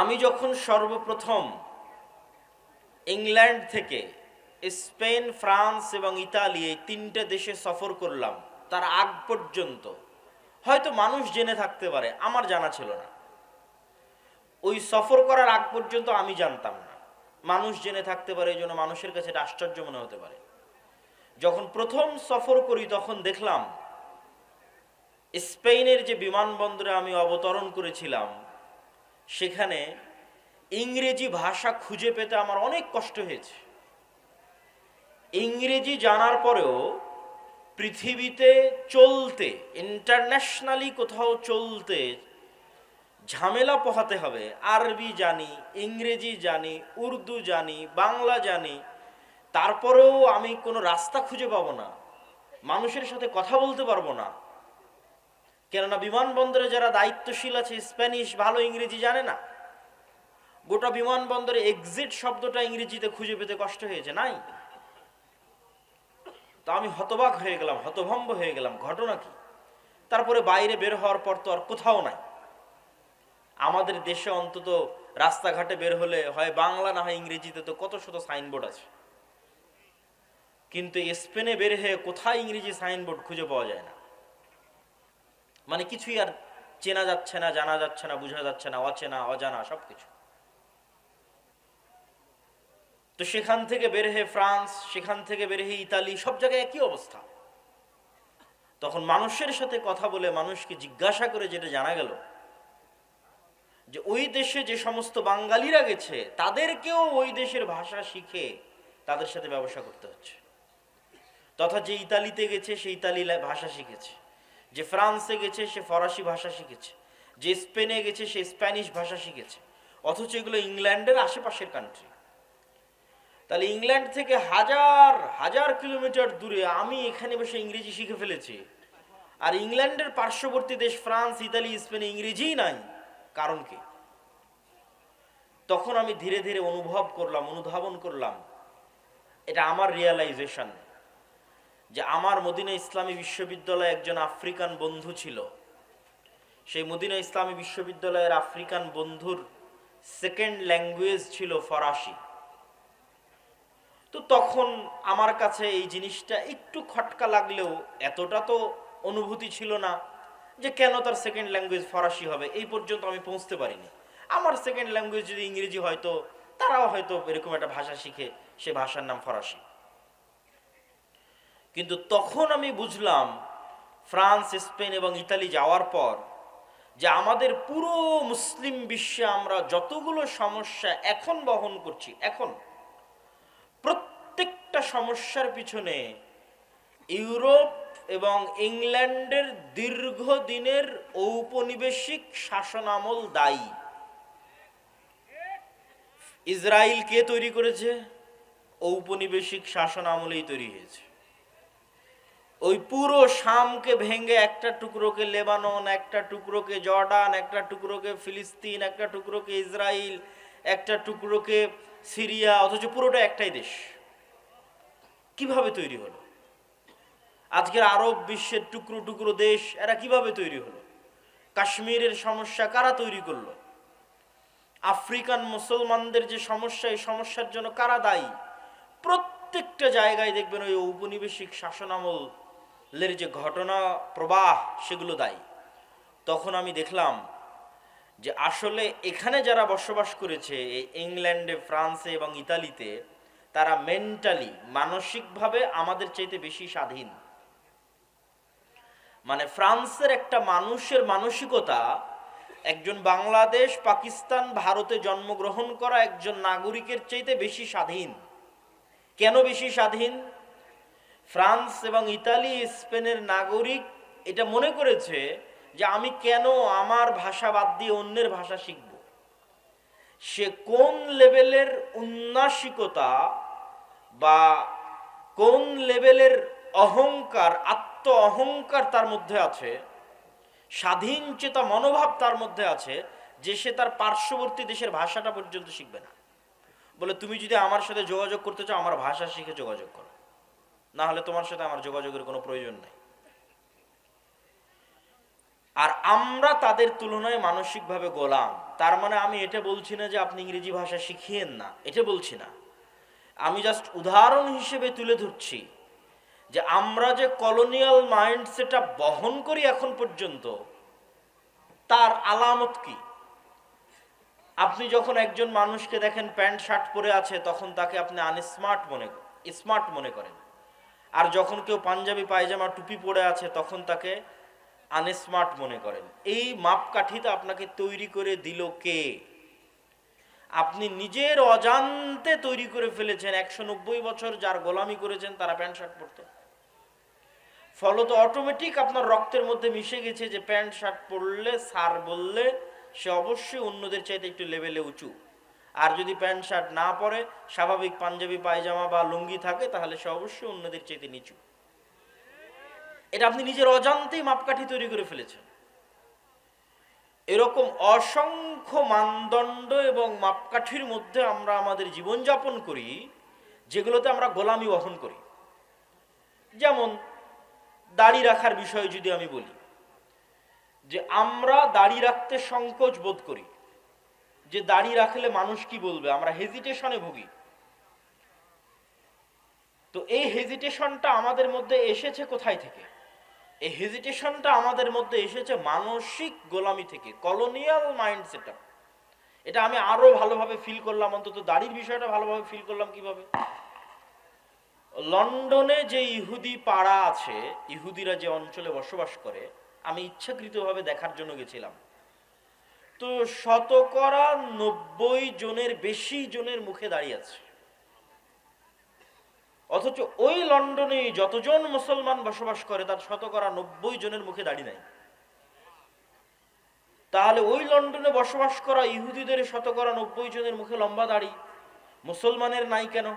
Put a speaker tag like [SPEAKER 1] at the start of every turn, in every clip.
[SPEAKER 1] আমি যখন সর্বপ্রথম ইংল্যান্ড থেকে স্পেন, ফ্রান্স এবং ইতালি এই তিনটে দেশে সফর করলাম, তার আগ পর্যন্ত, হয়তো মানুষ জেনে থাকতে পারে, আমার জানা ছিল না। ওই সফর করার আগ পর্যন্ত আমি জানতাম না। মানুষ জেনে থাকতে পারে, এই জন্য মানুষের কাছে এটা আশ্চর্য মনে হতে পারে। যখন প্রথম সফর করি, তখন দেখলাম, স্পেনের যে বিমানবন্দরে আমি অবতরণ করেছিলাম সেখানে ইংরেজি ভাষা খুঁজে পেতে আমার অনেক কষ্ট হয়েছে। ইংরেজি জানার পরেও পৃথিবীতে চলতে ইন্টারন্যাশনালি কোথাও চলতে ঝামেলা পোহাতে হবে। আরবি জানি, ইংরেজি জানি, উর্দু জানি, বাংলা জানি। তারপরেও আমি কোনো রাস্তা খুঁজে পাবো না। মানুষের সাথে কথা বলতে পারব না। কেননা বিমানবন্দরে যারা দায়িত্বশীল আছে, স্প্যানিশ, ভালো ইংরেজি জানে না। গোটা বিমানবন্দরে এক্সিট শব্দটা ইংরেজিতে খুঁজে পেতে কষ্ট হয়েছে, নাই? তো আমি হতবাক হয়ে গেলাম, হতভম্ব হয়ে গেলাম, ঘটনা কি? তারপরে বাইরে বের হওয়ার পর তো আর কোথাও নাই। আমাদের দেশে অন্তত রাস্তাঘাটে বের হলে হয় বাংলা, না হয় ইংরেজিতে, তো কত শত সাইনবোর্ড আছে। কিন্তু স্পেনে বের হয়ে কোথায় ইংরেজি সাইনবোর্ড খুঁজে পাওয়া যায় না। মানে কিছুই আর চেনা যাচ্ছে না, জানা যাচ্ছে না, বোঝা যাচ্ছে না, অচেনা, অজানা, সবকিছু। তো সেখান থেকে বের হয়ে ফ্রান্স, সেখান থেকে বের হয়ে ইতালি, সব জায়গায় একই অবস্থা। তখন মানুষের সাথে কথা বলে মানুষকে জিজ্ঞাসা করে যেটা জানা গেল, যে ওই দেশে যে সমস্ত বাঙালিরা গেছে, তাদেরকেও ওই দেশের ভাষা শিখে তাদের সাথে ব্যবসা করতে হচ্ছে। তথা যে ইতালিতে গেছে, সেই ইতালি ভাষা শিখেছে। যে ফ্রান্সে গেছে, সে ফরাসি ভাষা শিখেছে। যে স্পেনে গেছে, সে স্প্যানিশ ভাষা শিখেছে। অথচ এগুলো ইংল্যান্ডের আশেপাশের কান্ট্রি তাহলে ইংল্যান্ড থেকে হাজার হাজার কিলোমিটার দূরে আমি এখানে বসে ইংরেজি শিখে ফেলেছি। আর ইংল্যান্ডের পার্শ্ববর্তী দেশ ফ্রান্স, ইতালি, স্পেনে ইংরেজিই নাই। কারণ কি? তখন আমি ধীরে ধীরে অনুভব করলাম, অনুধাবন করলাম, এটা আমার রিয়ালাইজেশন যে আমার মদিনা ইসলামী বিশ্ববিদ্যালয়ে একজন আফ্রিকান বন্ধু ছিল। সেই মদিনা ইসলামী বিশ্ববিদ্যালয়ের আফ্রিকান বন্ধুর সেকেন্ড ল্যাঙ্গুয়েজ ছিল ফরাসি। তো তখন আমার কাছে এই জিনিসটা একটু খটকা লাগলেও এতটা তো অনুভূতি ছিল না যে কেন তার সেকেন্ড ল্যাঙ্গুয়েজ ফরাসি হবে, এই পর্যন্ত আমি পৌঁছতে পারিনি। আমার সেকেন্ড ল্যাঙ্গুয়েজ যদি ইংরেজি হয়তো, তারাও হয়তো এরকম একটা ভাষা শিখে সে ভাষার নাম ফরাসি। কিন্তু তখন আমি বুঝলাম ফ্রান্স, স্পেন এবং ইতালি যাওয়ার পর যে আমাদের পুরো মুসলিম বিশ্বে আমরা যতগুলো সমস্যা এখন বহন করছি, এখন প্রত্যেকটা সমস্যার পিছনে ইউরোপ এবং ইংল্যান্ডের দীর্ঘদিনের ঔপনিবেশিক শাসনামল দায়ী। ইসরায়েল কে তৈরি করেছে? ঔপনিবেশিক শাসন আমলেই তৈরি হয়েছে। ওই পুরো শামকে ভেঙে একটা টুকরোকে লেবানন, একটা টুকরোকে জর্ডান, একটা টুকরোকে ফিলিস্তিন, একটা টুকরোকে ইসরায়েল একটা টুকরোকে সিরিয়া, অথচ পুরোটা একটাই দেশ। কীভাবে তৈরি হলো? আজকের আরব বিশ্বের টুকরো টুকরো দেশ, এরা কীভাবে তৈরি হলো? কাশ্মীরের সমস্যা কারা তৈরি করল? আফ্রিকান মুসলমানদের যে সমস্যা, এই সমস্যার জন্য কারা দায়ী? প্রত্যেকটা জায়গায় দেখবেন ওই ঔপনিবেশিক শাসনামলের যে ঘটনা, প্রবাহ, সেগুলো দায়ী। তখন আমি দেখলাম যে আসলে এখানে যারা বসবাস করেছে ইংল্যান্ডে, ফ্রান্সে এবং ইতালিতে, তারা মেন্টালি মানসিকভাবে আমাদের চাইতে বেশি স্বাধীন। মানে ফ্রান্সের একটা মানুষের মানসিকতা, একজন বাংলাদেশ, পাকিস্তান, ভারতে জন্মগ্রহণ করা একজন নাগরিকের চাইতে বেশি স্বাধীন। কেন বেশি স্বাধীন? ফ্রান্স এবং ইতালি, স্পেনের নাগরিক এটা মনে করেছে যে আমি কেন আমার ভাষা বাদ দিয়ে অন্যের ভাষা শিখব? সে কোন লেভেলের উন্নাসিকতা বা কোন লেভেলের অহংকার আত্ম অহংকার তার মধ্যে আছে, স্বাধীন চেতা মনোভাব তার মধ্যে আছে যে সে তার পার্শ্ববর্তী দেশের ভাষাটা পর্যন্ত শিখবে না। বলে তুমি যদি আমার সাথে যোগাযোগ করতে চাও, আমার ভাষা শিখে যোগাযোগ করো। না হলে তোমার সাথে আমার যোগাযোগের কোনো প্রয়োজন নাই। আর আমরা তাদের তুলনায় মানসিকভাবে গোলাম। তার মানে আমি এটা বলছি না যে আপনি ইংরেজি ভাষা শিখিয়েন না। এটা বলছি না। আমি জাস্ট উদাহরণ হিসেবে তুলে ধরছি যে আমরা যে কলোনিয়াল মাইন্ড সেটা বহন করি এখন পর্যন্ত, তার আলামত কি? আপনি যখন একজন মানুষকে দেখেন প্যান্ট শার্ট পরে আছে, তখন তাকে আপনি আনস্মার্ট মনে স্মার্ট মনে করেন। আর যখন কেউ পাঞ্জাবি, পায়জামা, টুপি পরে আছে, তখন তাকে আনস্মার্ট মনে করেন। এই মাপকাঠিটা আপনাকে তৈরি করে দিল কে? আপনি নিজের অজান্তে তৈরি করে ফেলেছেন। একশো নব্বই বছর যার গোলামি করেছেন, তারা প্যান্ট শার্ট পরতো। ফলত অটোমেটিক আপনার রক্তের মধ্যে মিশে গেছে যে, প্যান্ট শার্ট পরলে, সার বললে, সে অবশ্যই অন্যদের চাইতে একটু লেভেলে উঁচু। আর যদি প্যান্ট শার্ট না পরে স্বাভাবিক পাঞ্জাবি, পায়জামা বা লুঙ্গি থাকে, তাহলে সে অবশ্যই অন্যদের চাইতে নিচু। এটা আপনি নিজের অজান্তেই মাপকাঠি তৈরি করে ফেলেছেন। এরকম অসংখ্য মানদণ্ড এবং মাপকাঠির মধ্যে আমরা আমাদের জীবনযাপন করি, যেগুলোতে আমরা গোলামি বহন করি। যেমন, দাড়ি রাখার বিষয়ে যদি আমি বলি, যে আমরা দাড়ি রাখতে সংকোচ বোধ করি। যে দাড়ি রাখলে মানুষ কি বলবে? আমরা হেজিটেশনে ভুগি। তো এই হেজিটেশনটা আমাদের মধ্যে এসেছে কোথায় থেকে? এই হেজিটেশনটা আমাদের মধ্যে এসেছে মানসিক গোলামি থেকে কলোনিয়াল মাইন্ড সেট এটা আমি আরও ভালোভাবে ফিল করলাম, অন্তত দাড়ির বিষয়টা ভালোভাবে ফিল করলাম কীভাবে? লন্ডনে যে ইহুদি পাড়া আছে, ইহুদিরা যে অঞ্চলে বসবাস করে, আমি ইচ্ছাকৃতভাবে দেখার জন্য গেছিলাম। তো শতকরা নব্বই জনের বেশি জনের মুখে দাঁড়িয়ে আছে। অথচ ওই লন্ডনে যতজন মুসলমান বসবাস করে, তার শতকরা নব্বই জনের মুখে দাড়ি নাই। তাহলে ওই লন্ডনে বসবাস করা ইহুদিদের শতকরা নব্বই জনের মুখে লম্বা দাড়ি, মুসলমানের নাই কেন?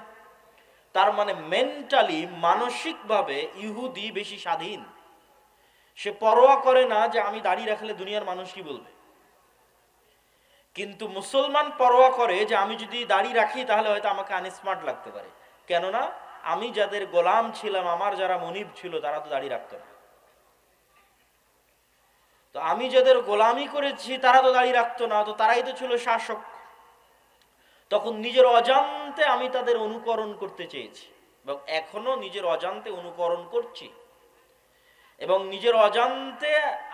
[SPEAKER 1] তার মানে মেন্টালি মানসিকভাবে ইহুদি বেশি স্বাধীন। সে পরোয়া করে না যে আমি দাড়ি রাখলে দুনিয়ার মানুষ কি বলবে? কিন্তু মুসলমান পরোয়া করে যে আমি যদি দাড়ি রাখি, তাহলে হয়তো আমাকে আনস্মার্ট লাগতে পারে। কেননা, আমি যাদের গোলাম ছিলাম, আমার যারা মনিব ছিল, তারা তো দাড়ি রাখতো না। তো আমি যাদের গোলামি করেছি, তারা তো দাড়ি রাখতো না, তো তারাই তো ছিল শাসক। তখন নিজের অজান্তে আমি তাদের অনুকরণ করতে চেয়েছি। এবং এখনও নিজের অজান্তে অনুকরণ করছি। এবং নিজের অজান্তে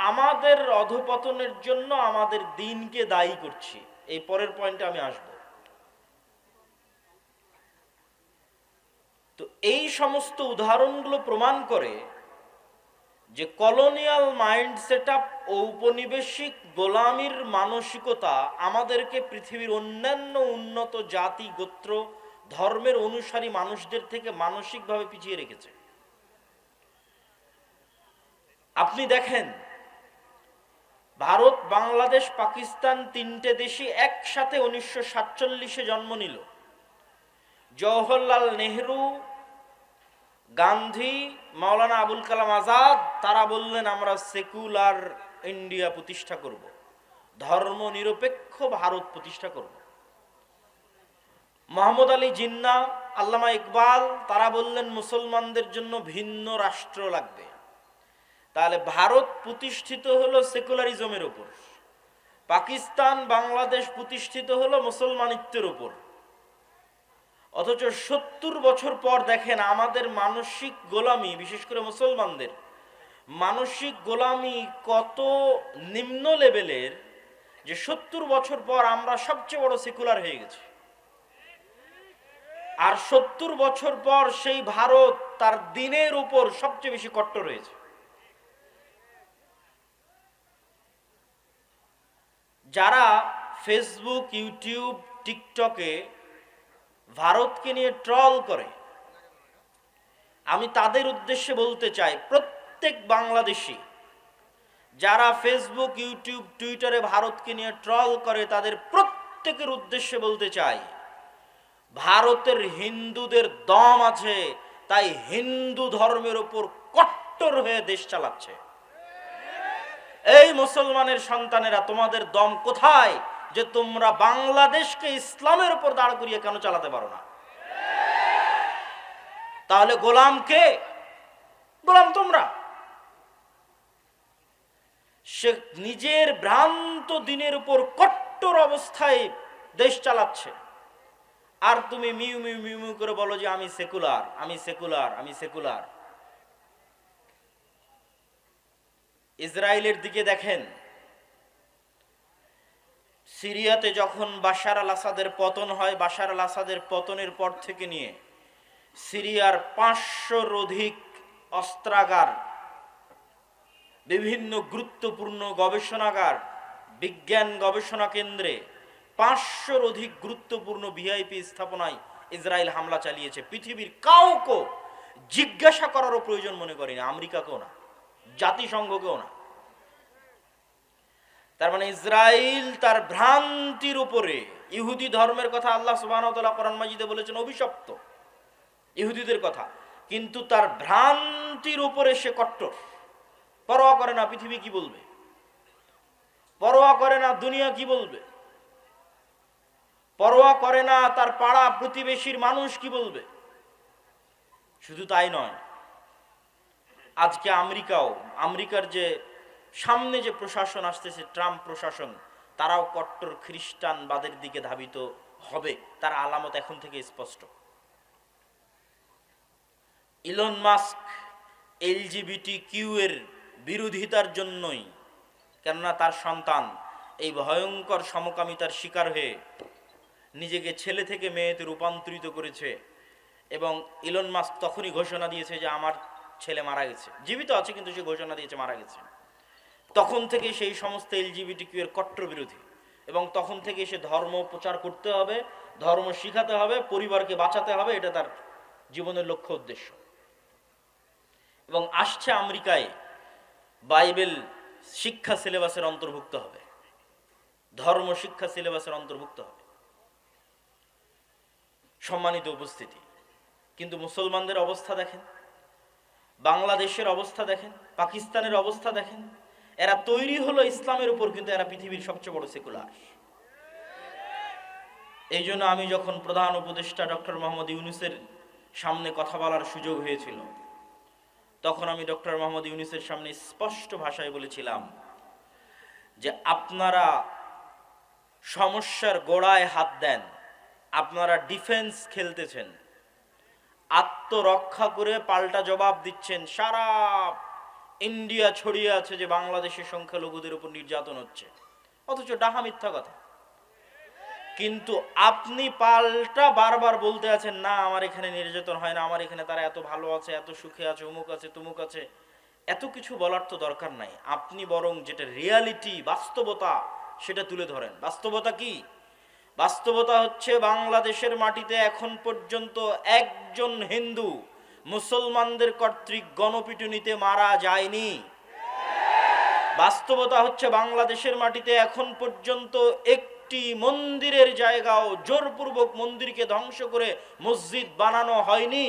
[SPEAKER 1] আমাদের অধপতনের জন্য আমাদের দিনকে দায়ী করছি। এই পরের পয়েন্টে আমি আসব। তো এই সমস্ত উদাহরণগুলো প্রমাণ করে যে কলোনিয়াল মাইন্ড সেট ঔপনিবেশিক গোলামির মানসিকতা আমাদেরকে পৃথিবীর অন্যান্য উন্নত জাতি, গোত্র, ধর্মের অনুসারী মানুষদের থেকে মানসিকভাবে পিছিয়ে রেখেছে। আপনি দেখেন, ভারত, বাংলাদেশ, পাকিস্তান তিনটে দেশই একসাথে উনিশশো সাতচল্লিশে জন্ম নিল। জওহরলাল নেহরু, গান্ধী, মাওলানা আবুল কালাম আজাদ, তারা বললেন, আমরা সেকুলার ইন্ডিয়া প্রতিষ্ঠা করব। ধর্ম নিরপেক্ষ ভারত প্রতিষ্ঠা করব। মোহাম্মদ আলী জিন্না, আল্লামা ইকবাল, তারা বললেন, মুসলমানদের জন্য ভিন্ন রাষ্ট্র লাগবে। তাহলে ভারত প্রতিষ্ঠিত হলো সেকুলারিজমের উপর। পাকিস্তান, বাংলাদেশ প্রতিষ্ঠিত হলো মুসলমানিত্বের উপর। অথচ সত্তর বছর পর দেখেন আমাদের মানসিক গোলামি, বিশেষ করে মুসলমানদের, মানসিক গোলামি কত নিম্ন লেভেলের যে সত্তর বছর পর আমরা সবচেয়ে বড় সেকুলার হয়ে গেছি। আর সত্তর বছর পর সেই ভারত তার দিনের উপর সবচেয়ে বেশি কট্ট হয়েছে। যারা ফেসবুক ইউটিউব টিকটকে ভারতকে নিয়ে ট্রল করে, আমি তাদের উদ্দেশ্যে বলতে চাই, প্রত্যেক বাংলাদেশি যারা ফেসবুক ইউটিউব টুইটারে ভারতকে নিয়ে ট্রল করে, তাদের প্রত্যেকের উদ্দেশ্যে বলতে চাই, ভারতের হিন্দুদের দম আছে, তাই হিন্দু ধর্মের উপর কট্টর হয়ে দেশ চালাচ্ছে। এই মুসলমানের সন্তানেরা, তোমাদের দম কোথায় যে তোমরা বাংলাদেশকে ইসলামের উপর দাঁড় করিয়ে কেন চালাতে পারো না? তাহলে গোলাম কে? গোলাম তোমরা। সে নিজের ভ্রান্ত দিনের উপর কট্টর অবস্থায় দেশ চালাচ্ছে। আর তুমি মিউ মিউ মিউ মিউ করে বলো যে আমি সেকুলার আমি সেকুলার আমি সেকুলার। ইসরায়েলের দিকে দেখেন। সিরিয়াতে যখন বাশার আল আসাদের পতন হয়, বাশার আল আসাদের পতনের পর থেকে নিয়ে সিরিয়ার পাঁচশোর অধিক অস্ত্রাগার, বিভিন্ন গুরুত্বপূর্ণ গবেষণাগার, বিজ্ঞান গবেষণা কেন্দ্রে পাঁচশোর অধিক গুরুত্বপূর্ণ ভিআইপি স্থাপনায় ইসরায়েল হামলা চালিয়েছে। পৃথিবীর কাউকে জিজ্ঞাসা করারও প্রয়োজন মনে করি না আমেরিকাকেও না। জাতিসংঘকেও না। তার মানে ইসরায়েল তার ভ্রান্তির উপরে ইহুদি ধর্মের কথা আল্লাহ সুবাহ কোরআন মাজিদে বলেছেন, অভিশপ্ত। ইহুদিদের কথা। কিন্তু তার ভ্রান্তির উপরে সে কট্টর। পরোয়া করে না পৃথিবী কি বলবে? পরোয়া করে না দুনিয়া কি বলবে? পরোয়া করে না তার পাড়া প্রতিবেশীর মানুষ কি বলবে? শুধু তাই নয় আজকে আমেরিকাও, আমেরিকার যে সামনে যে প্রশাসন আসতেছে, ট্রাম্প প্রশাসন, তারাও কট্টর খ্রিস্টানবাদের দিকে ধাবিত হবে। তার আলামত এখন থেকে স্পষ্ট। ইলন মাস্ক এলজিবিটি কিউ এর বিরোধিতার জন্যই, কেননা তার সন্তান এই ভয়ঙ্কর সমকামিতার শিকার হয়ে নিজেকে ছেলে থেকে মেয়েতে রূপান্তরিত করেছে এবং ইলন মাস্ক তখনই ঘোষণা দিয়েছে যে আমার ছেলে মারা গেছে। জীবিত আছে কিন্তু সে ঘোষণা দিয়েছে মারা গেছে। তখন থেকে সেই সমস্ত এলজিবিটি কিউ এর কট্টর বিরোধী। এবং তখন থেকে সে ধর্ম প্রচার করতে হবে, ধর্ম শিখাতে হবে, পরিবারকে বাঁচাতে হবে, এটা তার জীবনের লক্ষ্য উদ্দেশ্য। এবং আসছে আমেরিকায় বাইবেল শিক্ষা সিলেবাসের অন্তর্ভুক্ত হবে। ধর্ম শিক্ষা সিলেবাসের অন্তর্ভুক্ত হবে। সম্মানিত উপস্থিতি, কিন্তু মুসলমানদের অবস্থা দেখেন। বাংলাদেশের অবস্থা দেখেন, পাকিস্তানের অবস্থা দেখেন, এরা তৈরি হলো ইসলামের উপর, কিন্তু এরা পৃথিবীর সবচেয়ে বড় সেকুলার। এই জন্য আমি যখন প্রধান উপদেষ্টা ডক্টর মোহাম্মদ ইউনুসের সামনে কথা বলার সুযোগ হয়েছিল, তখন আমি ডক্টর মোহাম্মদ ইউনুসের সামনে স্পষ্ট ভাষায় বলেছিলাম যে আপনারা সমস্যার গোড়ায় হাত দেন, আপনারা ডিফেন্স খেলতেছেন। আত্মরক্ষা করে পাল্টা জবাব দিচ্ছেন। সারা ইন্ডিয়া ছড়িয়ে আছে যে বাংলাদেশের সংখ্যালঘুদের উপর নির্যাতন হচ্ছে। অথচ ডাহা মিথ্যা কথা। কিন্তু আপনি পাল্টা বারবার বলতে আছেন, না, আমার এখানে নির্যাতন হয় না, আমার এখানে তারা এত ভালো আছে, এত সুখে আছে, অমুক আছে, তুমুক আছে। এত কিছু বলার তো দরকার নাই। আপনি বরং যেটা রিয়ালিটি বাস্তবতা, সেটা তুলে ধরেন। বাস্তবতা কি? বাস্তবতা হচ্ছে বাংলাদেশের মাটিতে এখন পর্যন্ত একজন হিন্দু মুসলমানদের কর্তৃক গণপিটুনিতে মারা যায়নি। বাস্তবতা হচ্ছে বাংলাদেশের মাটিতে এখন পর্যন্ত একটি মন্দিরের জায়গাও জোরপূর্বক মন্দিরকে ধ্বংস করে মসজিদ বানানো হয়নি।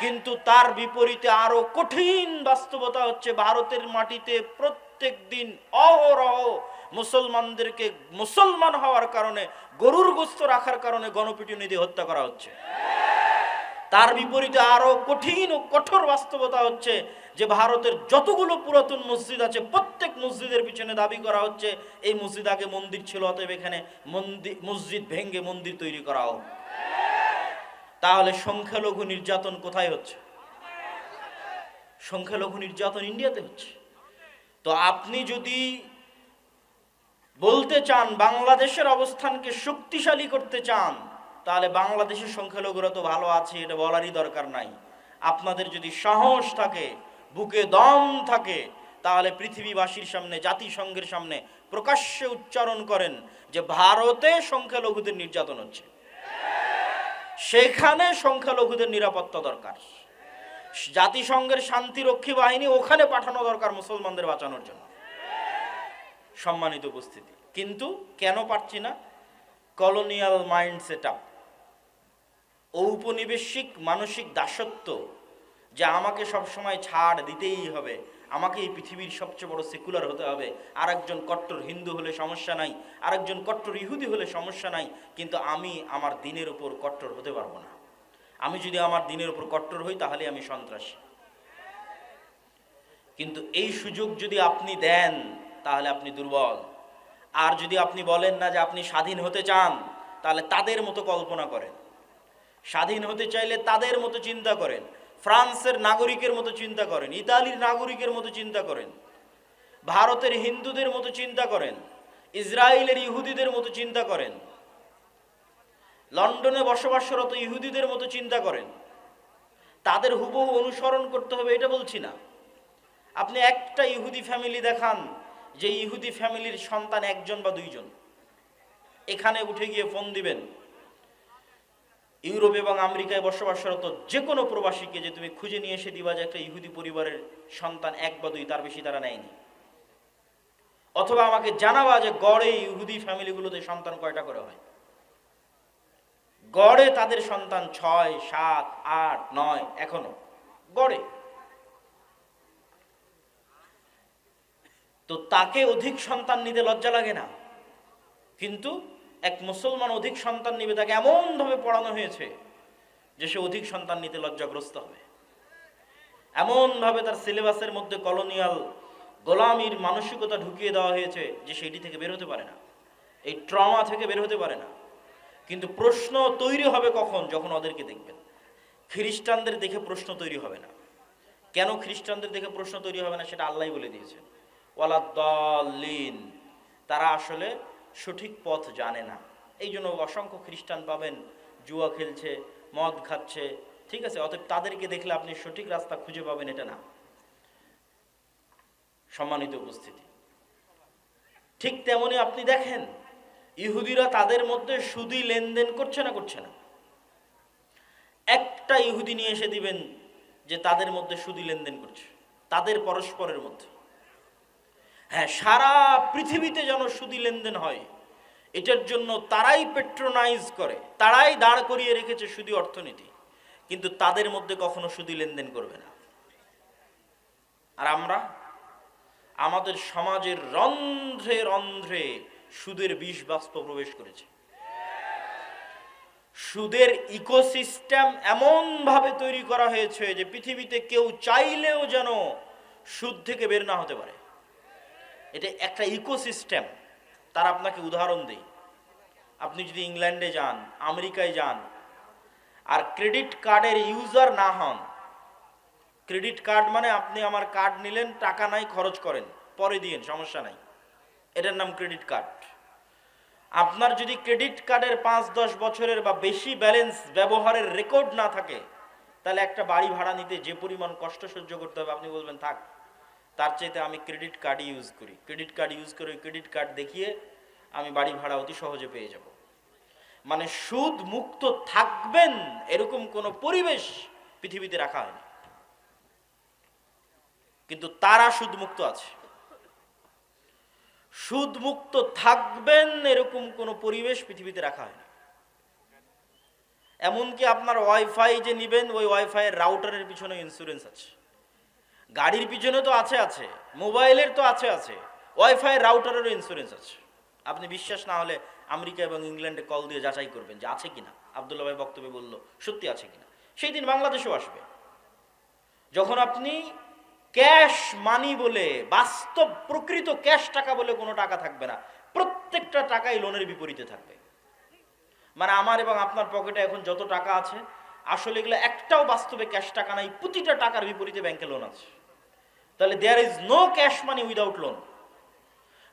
[SPEAKER 1] কিন্তু তার বিপরীতে আরও কঠিন বাস্তবতা হচ্ছে ভারতের মাটিতে প্রত্যেক দিন অহরহ মুসলমানদেরকে মুসলমান হওয়ার কারণে, গরুর গোস্ত রাখার কারণে গণপিটুনি দিয়ে হত্যা করা হচ্ছে। তার বিপরীতে আরও কঠিন ও কঠোর বাস্তবতা হচ্ছে যে, ভারতের যতগুলো পুরাতন মসজিদ আছে, প্রত্যেক মসজিদের পিছনে দাবি করা হচ্ছে, এই মসজিদ আগে মন্দির ছিল, অতএব এখানে মন্দির মসজিদ ভেঙ্গে মন্দির তৈরি করা হোক। তাহলে সংখ্যালঘু নির্যাতন কোথায় হচ্ছে? সংখ্যালঘু নির্যাতন ইন্ডিয়াতে হচ্ছে। তো আপনি যদি বলতে চান, বাংলাদেশের অবস্থানকে শক্তিশালী করতে চান, তাহলে বাংলাদেশের সংখ্যালঘুরা তো ভালো আছে, এটা বলারই দরকার নাই। আপনাদের যদি সাহস থাকে, বুকে দম থাকে, তাহলে পৃথিবীবাসীর সামনে, জাতিসংঘের সামনে প্রকাশ্যে উচ্চারণ করেন যে ভারতে সংখ্যালঘুদের নির্যাতন হচ্ছে। সেখানে সংখ্যালঘুদের নিরাপত্তা দরকার। জাতিসংঘের শান্তিরক্ষী বাহিনী ওখানে পাঠানো দরকার মুসলমানদের বাঁচানোর জন্য। সম্মানিত উপস্থিতি। কিন্তু কেন পারছি না? কলোনিয়াল মাইন্ড সেট আপ ঔপনিবেশিক মানসিক দাসত্ব যে আমাকে সবসময় ছাড় দিতেই হবে। আমাকে এই পৃথিবীর সবচেয়ে বড় সেকুলার হতে হবে। আর একজন কট্টর হিন্দু হলে সমস্যা নাই, আরেকজন কট্টর ইহুদি হলে সমস্যা নাই, কিন্তু আমি আমার দিনের উপর কট্টর হতে পারব না। আমি যদি আমার দিনের উপর কট্টর হই, তাহলে আমি সন্ত্রাসী। কিন্তু এই সুযোগ যদি আপনি দেন তাহলে আপনি দুর্বল। আর যদি আপনি বলেন না যে আপনি স্বাধীন হতে চান, তাহলে তাদের মতো কল্পনা করেন। স্বাধীন হতে চাইলে তাদের মতো চিন্তা করেন। ফ্রান্সের নাগরিকের মতো চিন্তা করেন। ইতালির নাগরিকের মতো চিন্তা করেন। ভারতের হিন্দুদের মতো চিন্তা করেন। ইসরায়েলের ইহুদিদের মতো চিন্তা করেন। লন্ডনে বসবাসরত ইহুদিদের মতো চিন্তা করেন। তাদের হুবহু অনুসরণ করতে হবে, এটা বলছি না। আপনি একটা ইহুদি ফ্যামিলি দেখান যে ইহুদি ফ্যামিলির সন্তান একজন বা দুইজন। এখানে উঠে গিয়ে ফোন দিবেন। ইউরোপ এবং আমেরিকায় বসবাসরত যে কোনো প্রবাসীকে যে তুমি খুঁজে নিয়ে এসে দিবা যে একটা ইহুদি পরিবারের সন্তান এক বা দুই, তার বেশি তারা নেয়নি। অথবা আমাকে জানাবা যে গড়ে ইহুদি ফ্যামিলিগুলোতে সন্তান কয়টা করে হয়। গড়ে তাদের সন্তান ছয়, সাত, আট, নয়, এখনও। গড়ে। তো তাকে অধিক সন্তান নিতে লজ্জা লাগে না। কিন্তু এক মুসলমান অধিক সন্তান নিবে, তাকে এমনভাবে পড়ানো হয়েছে যে সে অধিক সন্তান নিতে লজ্জাগ্রস্ত হবে। এমনভাবে তার সিলেবাসের মধ্যে কলোনিয়াল গোলামির মানসিকতা ঢুকিয়ে দেওয়া হয়েছে যে সেটি থেকে বের হতে পারে না। এই ট্রমা থেকে বের হতে পারে না। কিন্তু প্রশ্ন তৈরি হবে কখন? যখন ওদেরকে দেখবেন। খ্রিস্টানদের দেখে প্রশ্ন তৈরি হবে না। কেন খ্রিস্টানদের দেখে প্রশ্ন তৈরি হবে না? সেটা আল্লাহ বলে দিয়েছেন। ওয়ালাদ্দালিন তারা আসলে সঠিক পথ জানে না। এই জন্য অসংখ্য খ্রিস্টান পাবেন, জুয়া খেলছে, মদ খাচ্ছে, ঠিক আছে? অতএব তাদেরকে দেখলে আপনি সঠিক রাস্তা খুঁজে পাবেন, এটা না। সম্মানিত উপস্থিতি। ঠিক তেমনি আপনি দেখেন, ইহুদিরা তাদের মধ্যে সুদি লেনদেন করছে না করছে না। একটা ইহুদি নিয়ে এসে দিবেন যে তাদের মধ্যে সুদি লেনদেন করছে, তাদের পরস্পরের মধ্যে। হ্যাঁ সারা পৃথিবীতে যেন সুদি লেনদেন হয়, এটার জন্য তারাই পেট্রোনাইজ করে, তারাই দাঁড় করিয়ে রেখেছে সুদি অর্থনীতি, কিন্তু তাদের মধ্যে কখনো সুদি লেনদেন করবে না। আর আমরা, আমাদের সমাজের রন্ধ্রে রন্ধ্রে সুদের বিষ বাষ্প প্রবেশ করেছে। সুদের ইকোসিস্টেম এমন ভাবে তৈরি করা হয়েছে যে পৃথিবীতে কেউ চাইলেও যেন সুদ থেকে বের না হতে পারে। এটা একটা ইকোসিস্টেম তার আপনাকে উদাহরণ দেই আপনি যদি ইংল্যান্ডে যান, আমেরিকায় যান, আর ক্রেডিট কার্ডের ইউজার না হন, ক্রেডিট কার্ড মানে আপনি আমার কার্ড নিলেন, টাকা নাই, খরচ করেন, পরে দিয়েন, সমস্যা নাই। এটার নাম ক্রেডিট কার্ড। আপনার যদি ক্রেডিট কার্ডের পাঁচ, দশ বছরের বা বেশি ব্যালেন্স ব্যবহারের রেকর্ড না থাকে, তাহলে একটা বাড়ি ভাড়া নিতে যে পরিমাণ কষ্ট সহ্য করতে হবে, আপনি বলবেন, থাক তার চাইতে আমি ক্রেডিট কার্ডই ইউজ করি। ক্রেডিট কার্ড ইউজ করে ক্রেডিট কার্ড দেখিয়ে আমি বাড়ি ভাড়া অতি সহজে পেয়ে যাব। মানে সুদ মুক্ত থাকবেন এরকম কোনো পরিবেশ পৃথিবীতে রাখা হয়নি। কিন্তু তারা সুদ মুক্ত আছে। সুদ মুক্ত থাকবেন এরকম কোনো পরিবেশ পৃথিবীতে রাখা হয়নি। এমনকি আপনার ওয়াইফাই যে নিবেন, ওই ওয়াইফাই রাউটারের পিছনে ইন্স্যুরেন্স আছে। গাড়ির পিছনে তো আছে আছে, মোবাইলের তো আছে আছে, ওয়াইফাই, রাউটারেরও ইন্স্যুরেন্স আছে। আপনি বিশ্বাস না হলে আমেরিকা এবং ইংল্যান্ডে কল দিয়ে যাচাই করবেন যে আছে কিনা। আবদুল্লাহ ভাই বক্তব্যে বলল, সত্যি আছে কিনা। সেই দিন বাংলাদেশেও আসবে। যখন আপনি ক্যাশ মানি বলে, বাস্তব প্রকৃত ক্যাশ টাকা বলে কোনো টাকা থাকবে না, প্রত্যেকটা টাকাই লোনের বিপরীতে থাকবে। মানে আমার এবং আপনার পকেটে এখন যত টাকা আছে, আসলে এগুলো একটাও বাস্তবে ক্যাশ টাকা নাই, প্রতিটা টাকার বিপরীতে ব্যাংকে লোন আছে। তাহলে there is no cash money without loan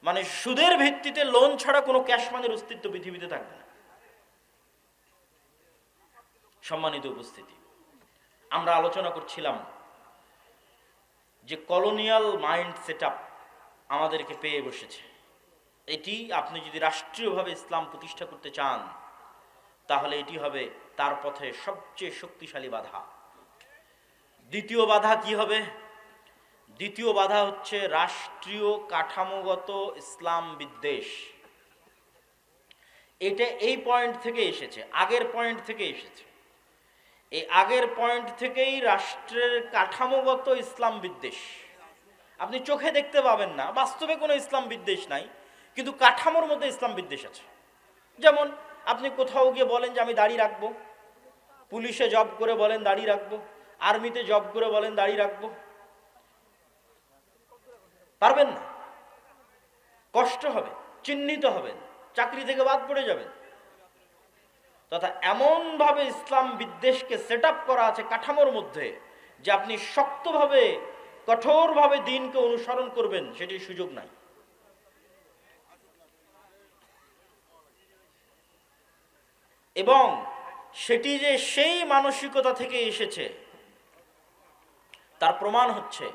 [SPEAKER 1] মানে সুদের ভিত্তিতে লোন ছাড়া কোনো ক্যাশ মানির অস্তিত্ব পৃথিবীতে থাকবে না। সম্মানিত উপস্থিতি, আমরা আলোচনা করছিলাম যে কলোনিয়াল মাইন্ড সেট আমাদেরকে পেয়ে বসেছে। এটি আপনি যদি রাষ্ট্রীয়ভাবে ইসলাম প্রতিষ্ঠা করতে চান, তাহলে এটি হবে তার পথে সবচেয়ে শক্তিশালী বাধা। দ্বিতীয় বাধা কি হবে? দ্বিতীয় বাধা হচ্ছে রাষ্ট্রীয় কাঠামোগত ইসলাম বিদ্বেষ। এটা এই পয়েন্ট থেকে এসেছে, আগের পয়েন্ট থেকে এসেছে। এই আগের পয়েন্ট থেকেই রাষ্ট্রের কাঠামোগত ইসলাম বিদ্বেষ। আপনি চোখে দেখতে পাবেন না, বাস্তবে কোনো ইসলাম বিদ্বেষ নাই, কিন্তু কাঠামোর মধ্যে ইসলাম বিদ্বেষ আছে। যেমন, আপনি কোথাও গিয়ে বলেন যে আমি দাড়ি রাখব, পুলিশে জব করে বলেন দাড়ি রাখব, আর্মিতে জব করে বলেন দাড়ি রাখব পারবেন না। কষ্ট হবে চিহ্নিত হবেন, চাকরি থেকে বাদ পড়ে যাবেন। তথা এমনভাবে ইসলাম বিদ্বেষকে সেট করা আছে কাঠামোর মধ্যে, যে আপনি শক্তভাবে, কঠোরভাবে দিনকে অনুসরণ করবেন, সেটির সুযোগ নাই। এবং সেটি যে সেই মানসিকতা থেকে এসেছে, তার প্রমাণ হচ্ছে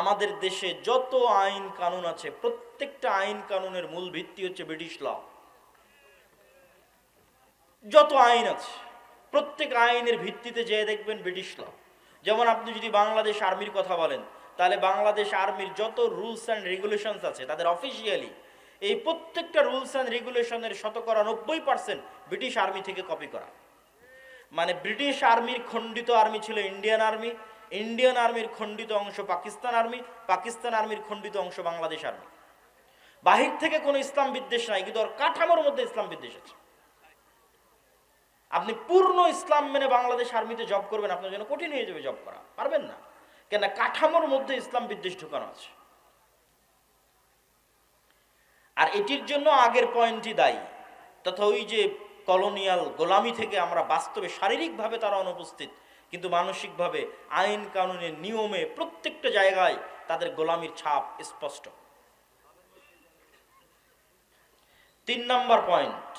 [SPEAKER 1] আমাদের দেশে যত আইন কানুন আছে, প্রত্যেকটা আইন কানুনের মূল ভিত্তি হচ্ছে ব্রিটিশ ল। যত আইন আছে, প্রত্যেক আইনের ভিত্তিতে যে দেখবেন ব্রিটিশ ল। যেমন আপনি যদি বাংলাদেশ আর্মির কথা বলেন, তাহলে বাংলাদেশ আর্মির যত রুলস অ্যান্ড রেগুলেশনস আছে, তাদের অফিসিয়ালি এই প্রত্যেকটা রুলস অ্যান্ড রেগুলেশনের শতকরা নব্বই পার্সেন্ট ব্রিটিশ আর্মি থেকে কপি করা। মানে ব্রিটিশ আর্মির খণ্ডিত আর্মি ছিল ইন্ডিয়ান আর্মি ইন্ডিয়ান আর্মির খণ্ডিত অংশ পাকিস্তান আর্মি পাকিস্তান আর্মির খণ্ডিত অংশ বাংলাদেশ আর্মি বাহির থেকে কোনো ইসলাম বিদ্বেষ নাই, কিন্তু ওর কাঠামোর মধ্যে ইসলাম বিদ্বেষ আছে। আপনি পূর্ণ ইসলাম মেনে বাংলাদেশ আর্মিতে জব করবেন, আপনার জন্য কঠিন হয়ে যাবে জব করা। পারবেন না। কেন কাঠামোর মধ্যে ইসলাম বিদ্বেষ ঢুকানো আছে। আর এটির জন্য আগের পয়েন্টই দায়ী। তথা ওই যে কলোনিয়াল গোলামি থেকে আমরা বাস্তবে শারীরিকভাবে তারা অনুপস্থিত কিন্তু মানসিকভাবে আইন কানুনের নিয়মে প্রত্যেকটা জায়গায় তাদের গোলামির ছাপ স্পষ্ট। তিন নম্বর পয়েন্ট।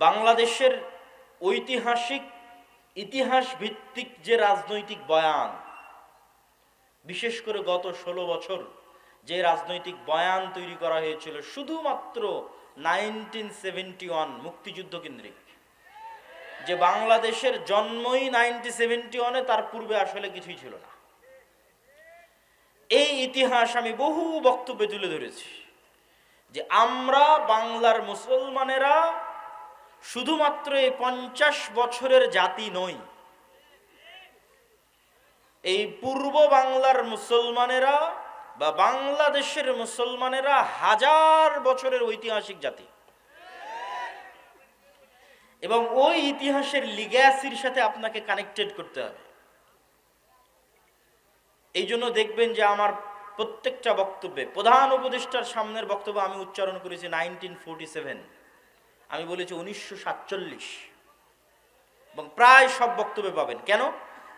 [SPEAKER 1] বাংলাদেশের ঐতিহাসিক ইতিহাস ভিত্তিক যে রাজনৈতিক বয়ান, বিশেষ করে গত ষোলো বছর যে রাজনৈতিক বয়ান তৈরি করা হয়েছিল, শুধুমাত্র নাইনটিন সেভেন্টি ওয়ান মুক্তিযুদ্ধ কেন্দ্রিক। যে বাংলাদেশের জন্মই নাইনটি সেভেন্টি ওয়ানে, তার পূর্বে আসলে কিছুই ছিল না। এই ইতিহাস আমি বহু বক্তব্যে তুলে ধরেছি যে আমরা বাংলার মুসলমানেরা শুধুমাত্র এই পঞ্চাশ বছরের জাতি নই, এই পূর্ব বাংলার মুসলমানেরা বা বাংলাদেশের মুসলমানেরা হাজার বছরের ঐতিহাসিক জাতি। এবং ওই ইতিহাসের লিগ্যাসির সাথে আপনাকে কানেক্টেড করতে হবে। এই জন্য দেখবেন যে আমার প্রত্যেকটা বক্তব্যে, প্রধান উপদেষ্টার সামনের বক্তব্য আমি উচ্চারণ করেছি নাইনটিন ফোরটি সেভেন। আমি বলেছি উনিশশো সাতচল্লিশ। এবং প্রায় সব বক্তব্যে পাবেন। কেন?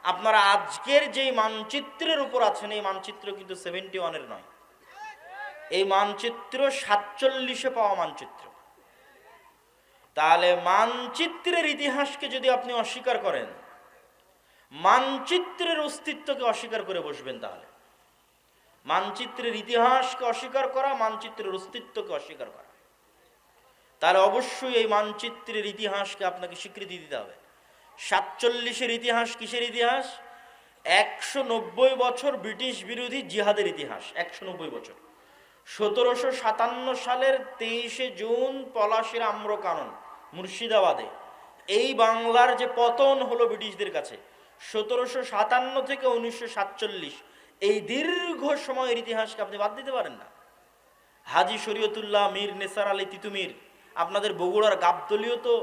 [SPEAKER 1] আপনারা আজকের যেই মানচিত্রের উপর আছেন, এই মানচিত্র কিন্তু সেভেন্টি ওয়ানের নয়। এই মানচিত্র সাতচল্লিশে পাওয়া মানচিত্র। তাহলে মানচিত্রের ইতিহাসকে যদি আপনি অস্বীকার করেন, মানচিত্রের অস্তিত্বকে অস্বীকার করে বসবেন তাহলে। মানচিত্রের ইতিহাসকে অস্বীকার করা, মানচিত্রের অস্তিত্বকে অস্বীকার করা। তাহলে অবশ্যই এই মানচিত্রের ইতিহাসকে আপনাকে স্বীকৃতি দিতে হবে। সাতচল্লিশের ইতিহাস কিসের ইতিহাস? একশো নব্বই বছর ব্রিটিশ বিরোধী জিহাদের ইতিহাস, একশো নব্বই বছর। সতেরোশো সাতান্ন সালের তেইশে জুন পলাশির আম্রকানন। মুর্শিদাবাদে। এই বাংলার যে পতন হলো ব্রিটিশদের কাছে, সতেরোশো সাতান্ন থেকে উনিশশো সাতচল্লিশ, এই দীর্ঘ সময়ের ইতিহাসকে আপনি বাদ দিতে পারেন না। হাজি শরীয়তুল্লাহ মীর নেসার আলী তিতুমির, আপনাদের বগুড়ার গাবদলীয় তো